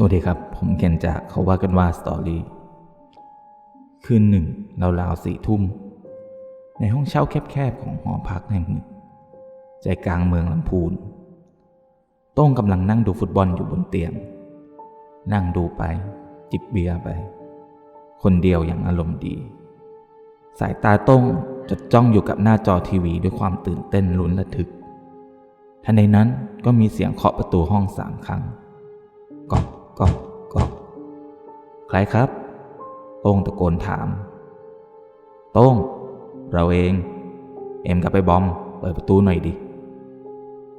สวัสดีครับ ผมเคนจากเขาว่ากันว่าสตอรี่คืนหนึ่งราวๆสี่ทุ่ม ในห้องเช่าแคบๆของหอพักแห่งหนึ่ง ใจกลางเมืองลำพูนต้งกำลังนั่งดูฟุตบอลอยู่บนเตียง นั่งดูไป จิบเบียร์ไป คนเดียวอย่างอารมณ์ดี สายตาต้งจดจ้องอยู่กับหน้าจอทีวีด้วยความตื่นเต้นลุ้นระทึกทันใดนั้นก็มีเสียงเคาะประตูห้องสามครั้งก๊อก ก๊อกก๊อกใครครับ โต้งตะโกนถาม โต้ง เราเอง เอ็มกับไปบอม เปิดประตูหน่อยดิ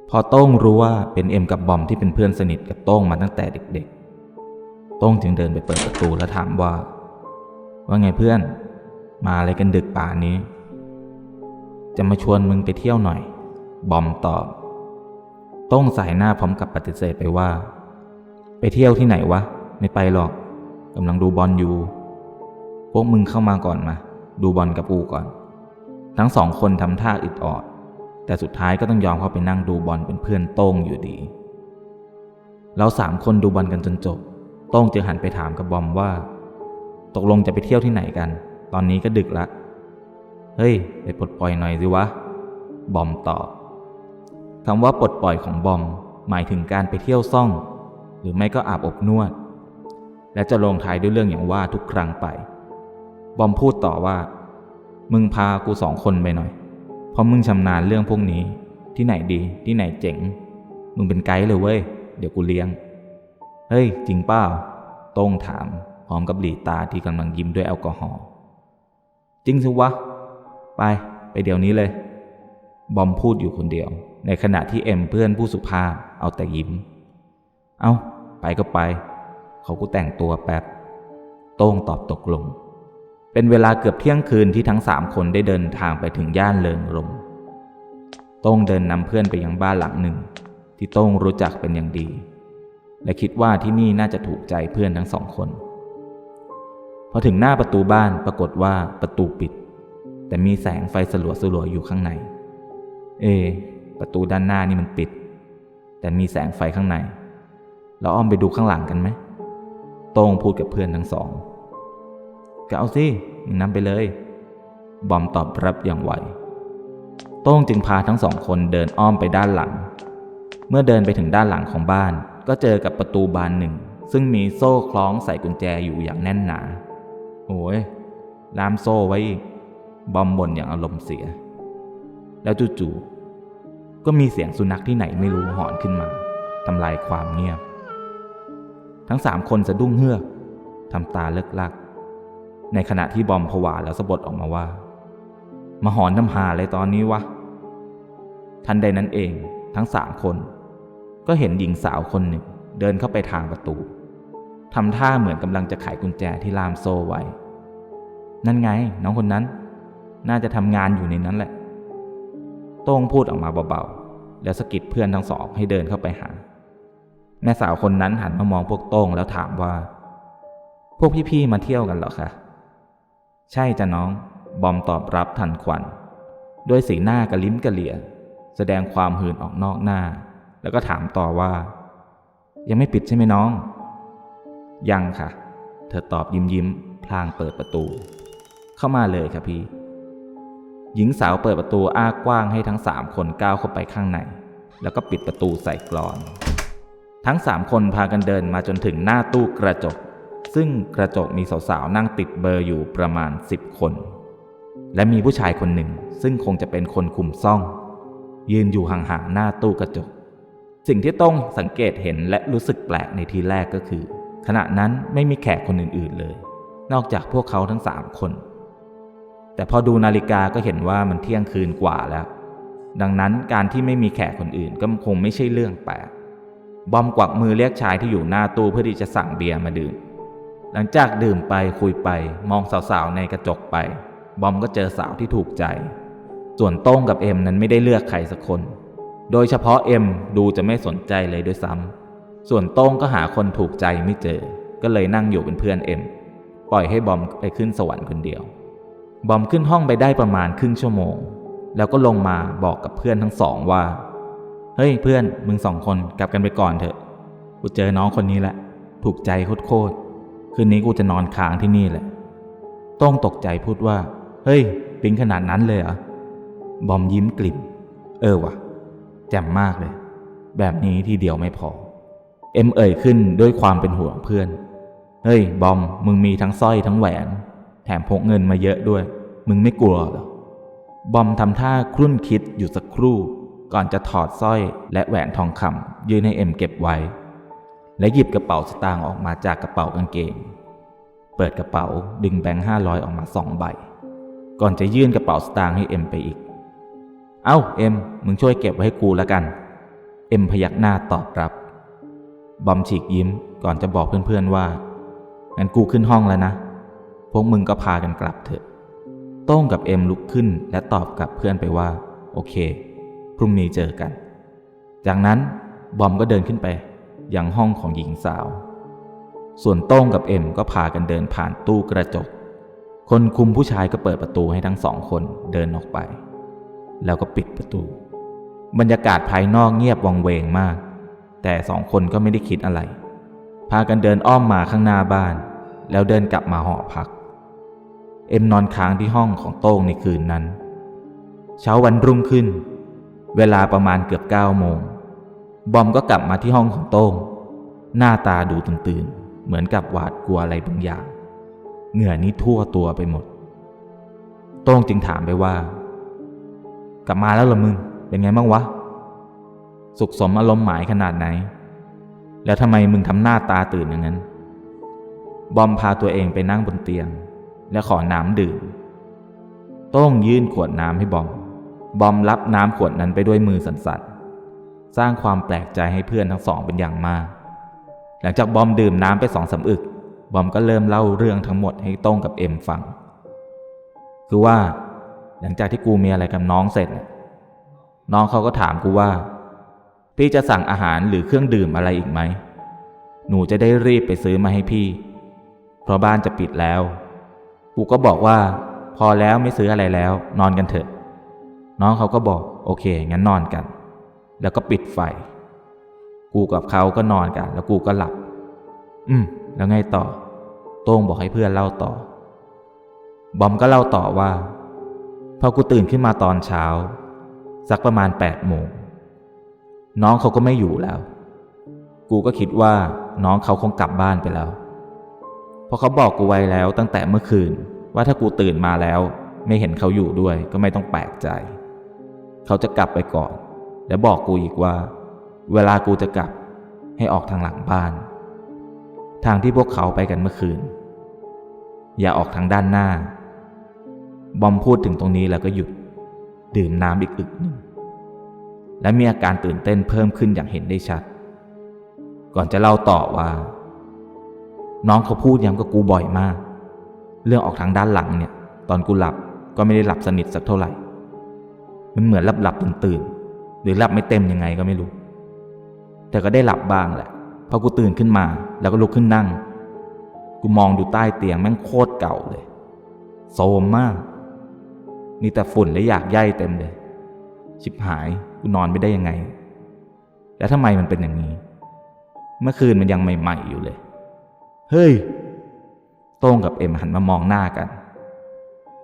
พอโต้งรู้ว่าเป็นเอ็มกับบอมที่เป็นเพื่อนสนิทกับโต้งมาตั้งแต่เด็กๆ โต้งจึงเดินไปเปิดประตูแล้วถามว่า ว่าไงเพื่อน มาอะไรกันดึกป่านนี้ จะมาชวนมึงไปเที่ยวหน่อย บอมตอบ โต้งสายหน้าพร้อมกับปฏิเสธไปว่า ไปเที่ยวที่ไหนวะ ไม่ไปหรอกกำลังดูบอลอยู่ พวกมึงเข้ามาก่อนมา ดูบอลกับกูก่อน ทั้งสองคนทำท่าอึดออด แต่สุดท้ายก็ต้องยอมเข้าไปนั่งดูบอลเป็นเพื่อนโต้งอยู่ดี เราสามคนดูบอลกันจนจบ โต้งจึงหันไปถามกับบอมว่า ตกลงจะไปเที่ยวที่ไหนกัน ตอนนี้ก็ดึกละ เฮ้ย ไปปลดปล่อยหน่อยสิวะ บอมตอบคำว่าปลดปล่อยของบอม หมายถึงการไปเที่ยวซ่อง หรือไม่ก็อาบอบนวด และจะลงท้ายด้วยเรื่องอย่างว่าทุกครั้งไป บอมพูดต่อว่า มึงพากูสองคนไปหน่อย เพราะมึงชำนาญเรื่องพวกนี้ ที่ไหนดี ที่ไหนเจ๋ง มึงเป็นไกด์เลยเว้ย เดี๋ยวกูเลี้ยง เฮ้ย จริงเปล่าโต้งถามพร้อมกับหลีตาที่กำลังยิ้มด้วยแอลกอฮอล์ จริงสิวะ ไป ไปเดี๋ยวนี้เลย บอมพูดอยู่คนเดียว ในขณะที่เอ็มเพื่อนผู้สุภาพเอาแต่ยิ้ม เอา้า ไปก็ไป เขากูแต่งตัวแป๊บ โต้งตอบตกลง เป็นเวลาเกือบเที่ยงคืนที่ทั้งสามคนได้เดินทางไปถึงย่านเลิงรมโต้งเดินนำเพื่อนไปยังบ้านหลังหนึ่ง ที่โต้งรู้จักเป็นอย่างดี และคิดว่าที่นี่น่าจะถูกใจเพื่อนทั้งสองคน พอถึงหน้าประตูบ้านปรากฏว่าประตูปิด แต่มีแสงไฟสลัวสลัวๆอยู่ข้างใน เอ ประตูด้านหน้านี่มันปิด แต่มีแสงไฟข้างใน เราอ้อมไปดูข้างหลังกันไหมโต้งพูดกับเพื่อนทั้งสองก็เอาสินำไปเลย บอมตอบรับอย่างไวโต้งจึงพาทั้งสองคนเดินอ้อมไปด้านหลัง เมื่อเดินไปถึงด้านหลังของบ้าน ก็เจอกับประตูบานหนึ่ง ซึ่งมีโซ่คล้องใส่กุญแจอยู่อย่างแน่นหนา โอ้ยลามโซ่ไว้อีก บอมบ่นอย่างอารมณ์เสีย แล้วจู่ๆก็มีเสียงสุนัขที่ไหนไม่รู้หอนขึ้นมาทำลายความเงียบ ทั้งสามคนสะดุ้งเฮือกทำตาเลิกลัก ในขณะที่บอมผวาแล้วสะบดออกมาว่า มาหอนน้ำหาอะไรตอนนี้วะ ทันใดนั้นเองทั้งสามคน ก็เห็นหญิงสาวคนหนึ่งเดินเข้าไปทางประตูทำท่าเหมือนกำลังจะไขกุญแจที่ล่ามโซ่ไว้ นั่นไง น้องคนนั้น น่าจะทำงานอยู่ในนั้นแหละ โต้งพูดออกมาเบาๆ แล้วสะกิดเพื่อนทั้งสองให้เดินเข้าไปหา แม่สาวคนนั้นหันมามองพวกโต้งแล้วถามว่า พวกพี่ๆมาเที่ยวกันเหรอคะ ใช่จ้ะน้อง บอมตอบรับทันควัน ด้วยสีหน้ากระลิ้มกระเหลี่ย แสดงความหื่นออกนอกหน้า แล้วก็ถามต่อว่า ยังไม่ปิดใช่ไหมน้อง ยังค่ะ เธอตอบยิ้มยิ้มพลางเปิดประตู เข้ามาเลยค่ะพี่ หญิงสาวเปิดประตูอ้ากว้างให้ทั้งสามคนก้าวเข้าไปข้างใน แล้วก็ปิดประตูใส่กรอน ทั้งสามคนพากันเดินมาจนถึงหน้าตู้กระจก ซึ่งกระจกมีสาวๆนั่งติดเบอร์อยู่ประมาณสิบคน และมีผู้ชายคนหนึ่ง ซึ่งคงจะเป็นคนคุมซ่อง ยืนอยู่ห่างๆหน้าตู้กระจก สิ่งที่ต้องสังเกตเห็นและรู้สึกแปลกในทีแรกก็คือ ขณะนั้นไม่มีแขกคนอื่นๆเลย นอกจากพวกเขาทั้งสามคน แต่พอดูนาฬิกาก็เห็นว่ามันเที่ยงคืนกว่าแล้ว ดังนั้นการที่ไม่มีแขกคนอื่นก็คงไม่ใช่เรื่องแปลก บอมกวักมือเรียกชายที่อยู่หน้าตู้เพื่อที่จะสั่งเบียร์มาดื่ม หลังจากดื่มไปคุยไปมองสาวๆในกระจกไป บอมก็เจอสาวที่ถูกใจ ส่วนโต้งกับเอ็มนั้นไม่ได้เลือกใครสักคน โดยเฉพาะเอ็มดูจะไม่สนใจเลยด้วยซ้ำส่วนโต้งก็หาคนถูกใจไม่เจอ ก็เลยนั่งอยู่เป็นเพื่อนเอ็มปล่อยให้บอมไปขึ้นสวรรค์คนเดียว บอมขึ้นห้องไปได้ประมาณครึ่งชั่วโมง แล้วก็ลงมาบอกกับเพื่อนทั้งสองว่า เฮ้ยเพื่อนมึงสองคนกลับกันไปก่อนเถอะ กูเจอน้องคนนี้แหละ ถูกใจโคตรๆคืนนี้กูจะนอนค้างที่นี่แหละต้องตกใจพูดว่า เฮ้ยปิ๊งขนาดนั้นเลยเหรอบอมยิ้มกลิ่ม เออวะแจ่มมากเลย แบบนี้ทีเดียวไม่พอ เอ็มเอ่ยขึ้นด้วยความเป็นห่วงเพื่อน เฮ้ย บอม มึงมีทั้งสร้อยทั้งแหวน แถมพกเงินมาเยอะด้วย มึงไม่กลัวเหรอบอมทำท่าครุ่นคิดอยู่สักครู่ ก่อนจะถอดสร้อยและแหวนทองคำยื่นให้เอ็มเก็บไว้ และหยิบกระเป๋าสตางค์ออกมาจากกระเป๋ากางเกง เปิดกระเป๋าดึงแบงค์ห้าร้อยออกมาสองใบ ก่อนจะยื่นกระเป๋าสตางค์ให้เอ็มไปอีก เอ้าเอ็มมึงช่วยเก็บไว้ให้กูแล้วกัน เอ็มพยักหน้าตอบรับบอมฉีกยิ้มก่อนจะบอกเพื่อนๆว่างั้นกูขึ้นห้องแล้วนะ พวกมึงก็พากันกลับเถอะ โต้งกับเอ็มลุกขึ้นและตอบกับเพื่อนไปว่า โอเค พรุ่งนี้เจอกัน จากนั้นบอมก็เดินขึ้นไปยังห้องของหญิงสาว ส่วนโต้งกับเอ็มก็พากันเดินผ่านตู้กระจก คนคุมผู้ชายก็เปิดประตูให้ทั้งสองคนเดินออกไป แล้วก็ปิดประตู บรรยากาศภายนอกเงียบวังเวงมาก แต่สองคนก็ไม่ได้คิดอะไร พากันเดินอ้อมมาข้างหน้าบ้าน แล้วเดินกลับมาหอพัก เอ็มนอนค้างที่ห้องของโต้งในคืนนั้น เช้าวันรุ่งขึ้น เวลาประมาณเกือบเก้าโมง บอมก็กลับมาที่ห้องของโต้ง หน้าตาดูตื่นๆ เหมือนกับหวาดกลัวอะไรบางอย่าง เหงื่อนี่ทั่วตัวไปหมด โต้งจึงถามไปว่า กลับมาแล้วหรอมึง เป็นไงบ้างวะ สุขสมอารมณ์หมายขนาดไหน แล้วทำไมมึงทำหน้าตาตื่นอย่างนั้น บอมพาตัวเองไปนั่งบนเตียง และขอน้ำดื่ม โต้งยื่นขวดน้ำให้บอม บอมรับน้ำขวดนั้นไปด้วยมือสั่นๆ สร้างความแปลกใจให้เพื่อนทั้งสองเป็นอย่างมาก หลังจากบอมดื่มน้ำไปสองสาอึก บอมก็เริ่มเล่าเรื่องทั้งหมดให้โต้งกับเอ็มฟัง คือว่า หลังจากที่กูมีอะไรกับน้องเสร็จ น้องเขาก็ถามกูว่า พี่จะสั่งอาหารหรือเครื่องดื่มอะไรอีกไหม หนูจะได้รีบไปซื้อมาให้พี่ เพราะบ้านจะปิดแล้ว กูก็บอกว่า พอแล้วไม่ซื้ออะไรแล้ว นอนกันเถอะ น้องเขาก็บอกโอเค งั้นนอนกัน แล้วก็ปิดไฟ กูกับเขาก็นอนกัน แล้วกูก็หลับ อืม แล้วไงต่อ โต้งบอกให้เพื่อนเล่าต่อ บอมก็เล่าต่อว่า พอกูตื่นขึ้นมาตอนเช้า สักประมาณแปดโมงน้องเขาก็ไม่อยู่แล้ว กูก็คิดว่าน้องเขาคงกลับบ้านไปแล้ว เพราะเขาบอกกูไว้แล้วตั้งแต่เมื่อคืน ว่าถ้ากูตื่นมาแล้ว ไม่เห็นเขาอยู่ด้วยก็ไม่ต้องแปลกใจ เขาจะกลับไปก่อน แล้วบอกกูอีกว่า เวลากูจะกลับให้ออกทางหลังบ้าน ทางที่พวกเขาไปกันเมื่อคืน อย่าออกทางด้านหน้า บอมพูดถึงตรงนี้แล้วก็หยุด ดื่มน้ำอีกอึกหนึ่งและมีอาการตื่นเต้นเพิ่มขึ้นอย่างเห็นได้ชัด ก่อนจะเล่าต่อว่า น้องเขาพูดย้ำกับกูบ่อยมาก เรื่องออกทางด้านหลังเนี่ย ตอนกูหลับก็ไม่ได้หลับสนิทสักเท่าไหร่ มันเหมือนหลับหลับตื่นตื่นหรือหลับไม่เต็มยังไงก็ไม่รู้ แต่ก็ได้หลับบ้างแหละพอกูตื่นขึ้นมา แล้วก็ลุกขึ้นนั่ง กูมองดูใต้เตียงแม่งโคตรเก่าเลยโซมมากมีแต่ฝุ่นและอยากใยเต็มเลย ชิบหายกูนอนไม่ได้ยังไง แล้วทำไมมันเป็นอย่างนี้ เมื่อคืนมันยังใหม่ ๆ อยู่เลย เฮ้ย โต้งกับเอ็มหันมามองหน้ากัน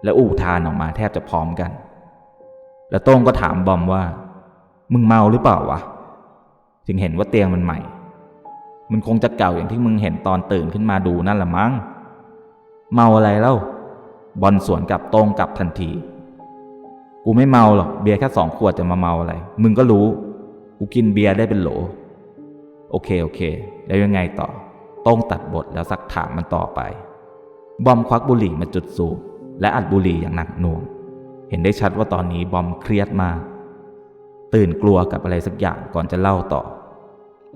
แล้วอู่ทานออกมาแทบจะพร้อมกัน แล้วโต้งก็ถามบอมว่า มึงเมาหรือเปล่าวะ ถึงเห็นว่าเตียงมันใหม่ มันคงจะเก่าอย่างที่มึงเห็นตอนตื่นขึ้นมาดูนั่นแหละมั้ง เมาอะไรเล่า บอลสวนกลับโต้งกลับทันที กูไม่เมาหรอก เบียร์แค่สองขวดจะมาเมาอะไร มึงก็รู้ กูกินเบียร์ได้เป็นโหล โอเคโอเค แล้วยังไงต่อ โต้งตัดบทแล้วสักถามมันต่อไป บอมควักบุหรี่มาจุดสูบและอัดบุหรี่อย่างหนักหน่วง เห็นได้ชัดว่าตอนนี้บอมเครียดมาก ตื่นกลัวกับอะไรสักอย่างก่อนจะเล่าต่อ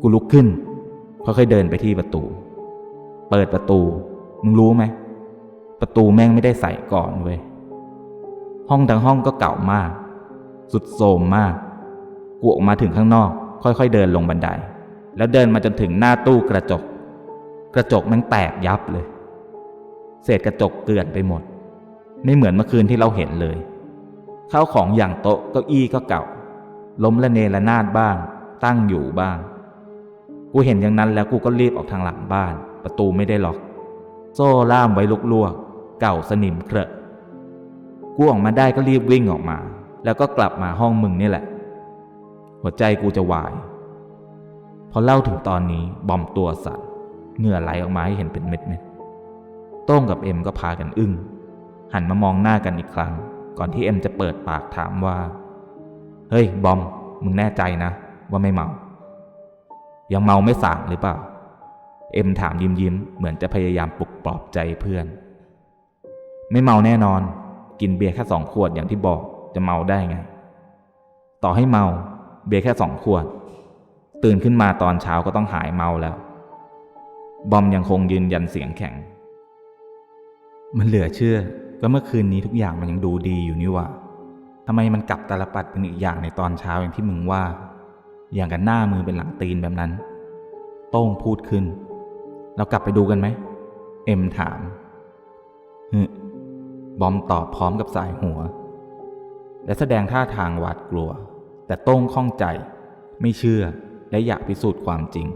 กูลุกขึ้นค่อยๆเดินไปที่ประตู เปิดประตู มึงรู้ไหม ประตูแม่งไม่ได้ใส่ก่อนเว้ย ห้องทั้งห้องก็เก่ามาก สุดโทรมมาก กูออกมาถึงข้างนอก ค่อยๆเดินลงบันได แล้วเดินมาจนถึงหน้าตู้กระจก กระจกแม่งแตกยับเลย เศษกระจกเกลื่อนไปหมด ไม่เหมือนเมื่อคืนที่เราเห็นเลย ข้าของอย่างโต๊ะเก้าอี้ก็เก่า ล้มละเนระนาดบ้าง ตั้งอยู่บ้าง กูเห็นอย่างนั้นแล้วกูก็รีบออกทางหลังบ้าน ประตูไม่ได้ล็อก โซ่ล่ามไว้ลวกๆเก่าสนิมเครอะกูออกมาได้ก็รีบวิ่งออกมา แล้วก็กลับมาห้องมึงนี่แหละ หัวใจกูจะวาย พอเล่าถึงตอนนี้บอมตัวสั่นเหงื่อไหลออกมาให้เห็นเป็นเม็ดๆโต้งกับเอ็มก็พากันอึ้งหันมามองหน้ากันอีกครั้ง ก่อนที่เอ็มจะเปิดปากถามว่า เฮ้ย บอม มึงแน่ใจนะ ว่าไม่เมา ยังเมาไม่สางหรือเปล่า เอ็มถามยิ้มยิ้มเหมือนจะพยายามปลุกปลอบใจเพื่อน ไม่เมาแน่นอน กินเบียร์แค่สองขวดอย่างที่บอกจะเมาได้ไง ต่อให้เมา เบียร์แค่สองขวด ตื่นขึ้นมาตอนเช้าก็ต้องหายเมาแล้ว บอมยังคงยืนยันเสียงแข็ง มันเหลือเชื่อ ก็เมื่อคืนนี้ทุกอย่างมันยังดูดีอยู่นี่ว่าทำไมมันกลับตาลปัดเป็นอีกอย่างในตอนเช้าอย่างที่มึงว่า อย่างกันหน้ามือเป็นหลังตีนแบบนั้น โต้งพูดขึ้น เรากลับไปดูกันไหม เอ็มถามฮึบอมตอบพร้อมกับสายหัว และแสดงท่าทางหวาดกลัว แต่โต้งข้องใจ ไม่เชื่อและอยากพิสูจน์ความจริง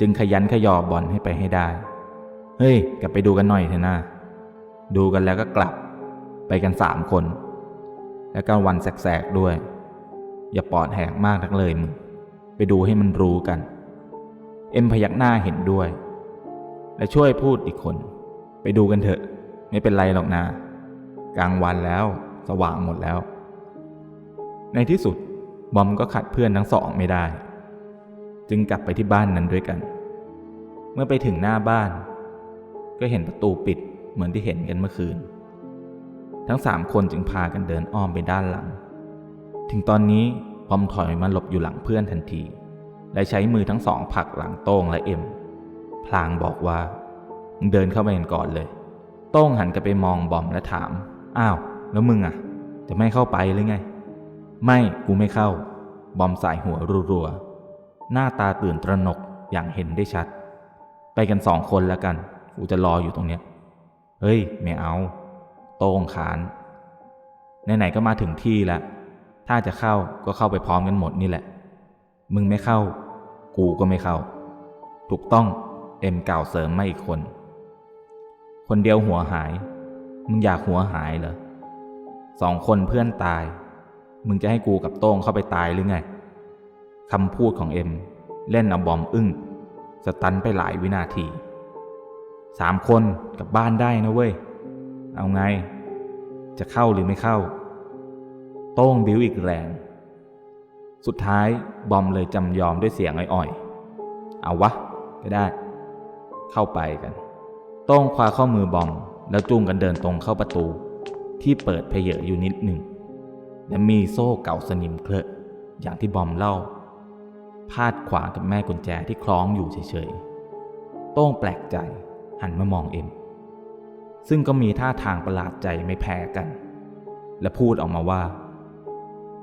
จึงขยันขยอบอลให้ไปให้ได้ เฮ้ย กลับไปดูกันหน่อยเถอะนะ ดูกันแล้วก็กลับไปกันสามคน และกลางวันแสกๆด้วย อย่าปอดแหกมากนักเลยมึง ไปดูให้มันรู้กัน เอ็มพยักหน้าเห็นด้วย และช่วยพูดอีกคน ไปดูกันเถอะ ไม่เป็นไรหรอกนะกลางวันแล้วสว่างหมดแล้ว ในที่สุดบอมก็ขัดเพื่อนทั้งสองไม่ได้ จึงกลับไปที่บ้านนั้นด้วยกัน เมื่อไปถึงหน้าบ้าน ก็เห็นประตูปิด เหมือนที่เห็นกันเมื่อคืน ทั้งสามคนจึงพากันเดินอ้อมไปด้านหลัง ถึงตอนนี้บอมถอยมาหลบอยู่หลังเพื่อนทันที และใช้มือทั้งสองผลักหลังโต้งและเอ็ม พลางบอกว่าเดินเข้าไปกันก่อนเลย โต้งหันกลับไปมองบอมและถาม อ้าว แล้วมึงอะ จะไม่เข้าไปหรือไง ไม่กูไม่เข้า บอมสายหัวรัวๆหน้าตาตื่นตระหนกอย่างเห็นได้ชัด ไปกันสองคนแล้วกัน กูจะรออยู่ตรงเนี้ย เฮ้ยไม่เอา โต้งขานไหนๆก็มาถึงที่แล้วถ้าจะเข้าก็เข้าไปพร้อมกันหมดนี่แหละ มึงไม่เข้า กูก็ไม่เข้า ถูกต้องเอ็มกล่าวเสริมมาอีกคน คนเดียวหัวหาย มึงอยากหัวหายเหรอสองคนเพื่อนตาย มึงจะให้กูกับโต้งเข้าไปตายหรือไงคำพูดของเอ็ม เล่นเอาบอมอึ้งสตันไปหลายวินาที สามคนกลับบ้านได้นะเว้ย เอาไง จะเข้าหรือไม่เข้า โต้งบิ้วอีกแรง สุดท้ายบอมเลยจำยอมด้วยเสียงอ่อยๆ เอาวะ ก็ได้ เข้าไปกัน โต้งคว้าข้อมือบอม แล้วจูงกันเดินตรงเข้าประตู ที่เปิดเพเยออยู่นิดหนึ่งและมีโซ่เก่าสนิมเคลอะอย่างที่บอมเล่า พาดขวางกับแม่กุญแจที่คล้องอยู่เฉยๆ โต้งแปลกใจ หันมามองเอ็ม ซึ่งก็มีท่าทางประหลาดใจไม่แพ้กัน และพูดออกมาว่า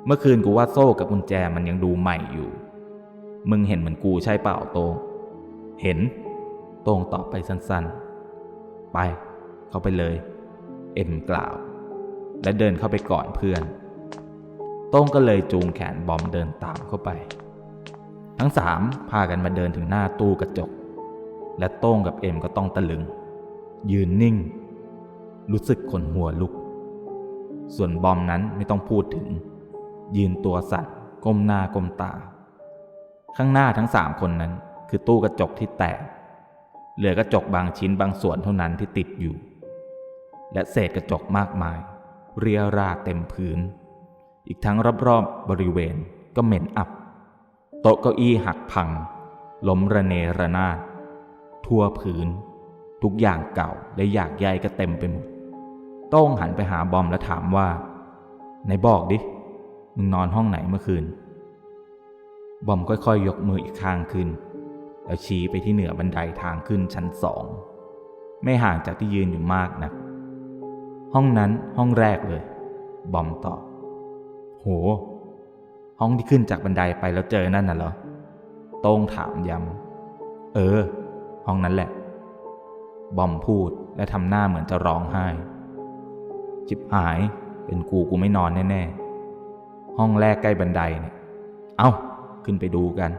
เมื่อคืนกูว่าโซ่กับกุญแจมันยังดูใหม่อยู่ มึงเห็นเหมือนกูใช่เปล่าโต้งเห็น โต้งตอบไปสั้นๆ ไป เข้าไปเลย เอ็มกล่าว และเดินเข้าไปก่อนเพื่อนโต้งก็เลยจูงแขนบอมเดินตามเข้าไป ทั้งสามพากันมาเดินถึงหน้าตู้กระจก และโต้งกับเอ็มก็ต้องตะลึง ยืนนิ่ง รู้สึกขนหัวลุก ส่วนบอมนั้นไม่ต้องพูดถึง ยืนตัวสั่นก้มหน้าก้มตา ข้างหน้าทั้งสามคนนั้น คือตู้กระจกที่แตก เหลือกระจกบางชิ้นบางส่วนเท่านั้นที่ติดอยู่ และเศษกระจกมากมาย เรียราเต็มพื้น อีกทั้งรอบๆบริเวณก็เหม็นอับ โต๊ะเก้าอี้หักพัง ล้มระเนระนาด ทั่วพื้น ทุกอย่างเก่าและอยากใยก็เต็มไปหมดโต้งหันไปหาบอมแล้วถามว่าไหนบอกดิ มึงนอนห้องไหนเมื่อคืน บอมค่อยๆยกมืออีกข้างขึ้น แล้วชี้ไปที่เหนือบันไดทางขึ้นชั้นสอง ไม่ห่างจากที่ยืนอยู่มากนัก ห้องนั้นห้องแรกเลย บอมตอบ โห ห้องที่ขึ้นจากบันไดไปแล้วเจอนั่นน่ะเหรอ โต้งถามย้ำ เออ ห้องนั้นแหละ บอมพูดและทำหน้าเหมือนจะร้องไห้ จิบหายเป็นกูกูไม่นอนแน่ๆ ห้องแรกใกล้บันไดเนี่ย เอา้า ขึ้นไปดูกัน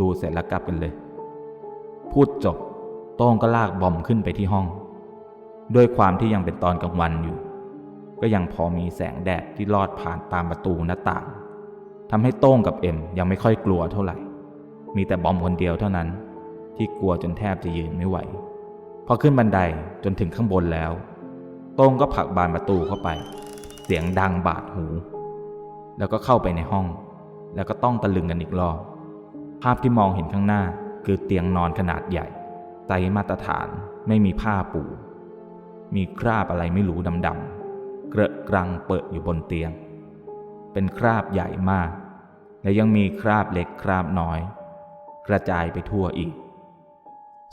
ดูเสร็จแล้วกลับกันเลย พูดจบ โต้งก็ลากบอมขึ้นไปที่ห้อง ด้วยความที่ยังเป็นตอนกลางวันอยู่ ก็ยังพอมีแสงแดดที่ลอดผ่านตามประตูหน้าต่างทำให้โต้งกับเอ็มยังไม่ค่อยกลัวเท่าไหร่ มีแต่บอมคนเดียวเท่านั้น ที่กลัวจนแทบจะยืนไม่ไหว พอขึ้นบันไดจนถึงข้างบนแล้ว โต้งก็ผลักบานประตูเข้าไป เสียงดังบาดหู แล้วก็เข้าไปในห้อง แล้วก็ต้องตะลึงกันอีกรอบ ภาพที่มองเห็นข้างหน้าคือเตียงนอนขนาดใหญ่ไซมาตรฐานไม่มีผ้าปูมีคราบอะไรไม่รู้ดำๆเกระกรังเปิดอยู่บนเตียง เป็นคราบใหญ่มาก และยังมีคราบเล็กคราบน้อย กระจายไปทั่วอีก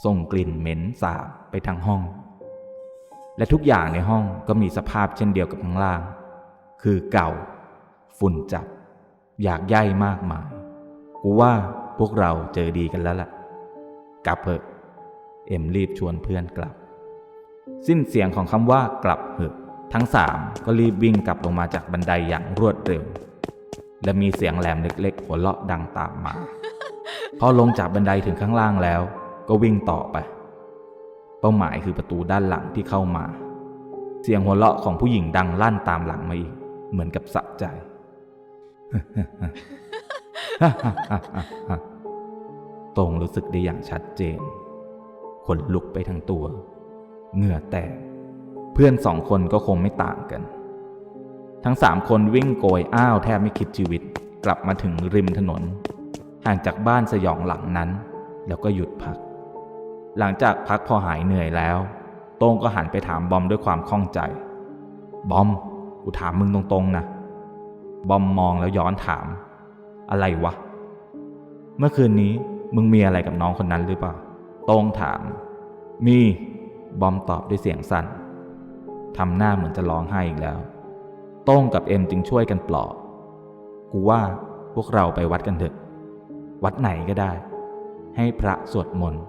ส่งกลิ่นเหม็นสาบไปทั้งห้อง และทุกอย่างในห้องก็มีสภาพเช่นเดียวกับข้างล่าง คือเก่า ฝุ่นจับ อยากย่ายมากมาย กูว่าพวกเราเจอดีกันแล้วล่ะ กลับเถอะ เอ็มรีบชวนเพื่อนกลับ สิ้นเสียงของคำว่ากลับเถอะ ทั้งสามก็รีบวิ่งกลับลงมาจากบันไดอย่างรวดเร็ว และมีเสียงแหลมเล็กๆหัวเราะดังตามมา พอลงจากบันไดถึงข้างล่างแล้ว ก็วิ่งต่อไป เป้าหมายคือประตูด้านหลังที่เข้ามา เสียงหัวเราะของผู้หญิงดังลั่นตามหลังมาอีก เหมือนกับสะใจ ตรงรู้สึกได้อย่างชัดเจน ขนลุกไปทั้งตัว เหงื่อแตก เพื่อนสองคนก็คงไม่ต่างกัน ทั้งสามคนวิ่งโกยอ้าวแทบไม่คิดชีวิต กลับมาถึงริมถนน ห่างจากบ้านสยองหลังนั้น แล้วก็หยุดพัก หลังจากพักพอหายเหนื่อยแล้ว โต้งก็หันไปถามบอมด้วยความข้องใจ บอม กูถามมึงตรงๆนะ บอมมองแล้วย้อนถาม อะไรวะ เมื่อคืนนี้มึงมีอะไรกับน้องคนนั้นหรือเปล่า โต้งถาม มี บอมตอบด้วยเสียงสั่นทำหน้าเหมือนจะร้องไห้อีกแล้ว โต้งกับเอ็มจึงช่วยกันปลอบ กูว่าพวกเราไปวัดกันเถอะ วัดไหนก็ได้ ให้พระสวดมนต์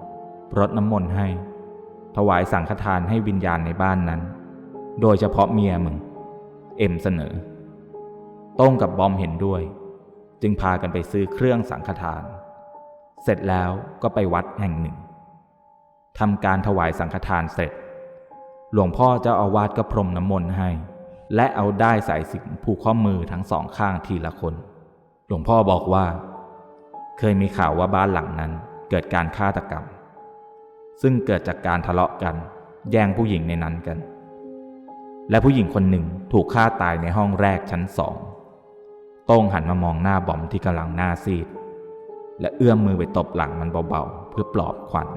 รดน้ำมนต์ให้ ถวายสังฆทานให้วิญญาณในบ้านนั้น โดยเฉพาะเมียมึง เอ็มเสนอโต้งกับบอมเห็นด้วย จึงพากันไปซื้อเครื่องสังฆทาน เสร็จแล้วก็ไปวัดแห่งหนึ่งทำการถวายสังฆทานเสร็จ หลวงพ่อเจ้าอาวาสก็พรมน้ำมนต์ให้ และเอาได้สายสิญจนผูกข้อมือทั้งสองข้างทีละคน หลวงพ่อบอกว่า เคยมีข่าวว่าบ้านหลังนั้นเกิดการฆาตกรรม ซึ่งเกิดจากการทะเลาะกัน แย่งผู้หญิงในนั้นกัน และผู้หญิงคนหนึ่งถูกฆ่าตายในห้องแรกชั้นสองโต้งหันมามองหน้าบอมที่กำลังหน้าซีด และเอื้อมมือไปตบหลังมันเบาๆ เพื่อปลอบขวัญ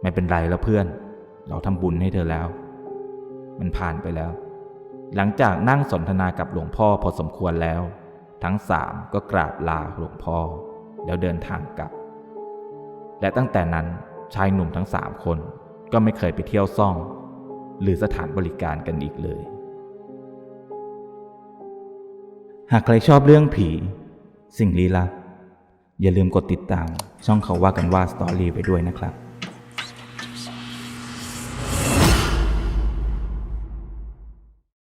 ไม่เป็นไรแล้วเพื่อน เราทำบุญให้เธอแล้ว มันผ่านไปแล้ว หลังจากนั่งสนทนากับหลวงพ่อพอสมควรแล้ว ทั้งสามก็กราบลาหลวงพ่อ แล้วเดินทางกลับ และตั้งแต่นั้น ชายหนุ่มทั้งสามคนก็ไม่เคยไปเที่ยวซ่อง หรือสถานบริการกันอีกเลย หากใครชอบเรื่องผี สิ่งลี้ลับ อย่าลืมกดติดตามช่องเขาว่ากันว่าสตอรี่ไปด้วยนะครับ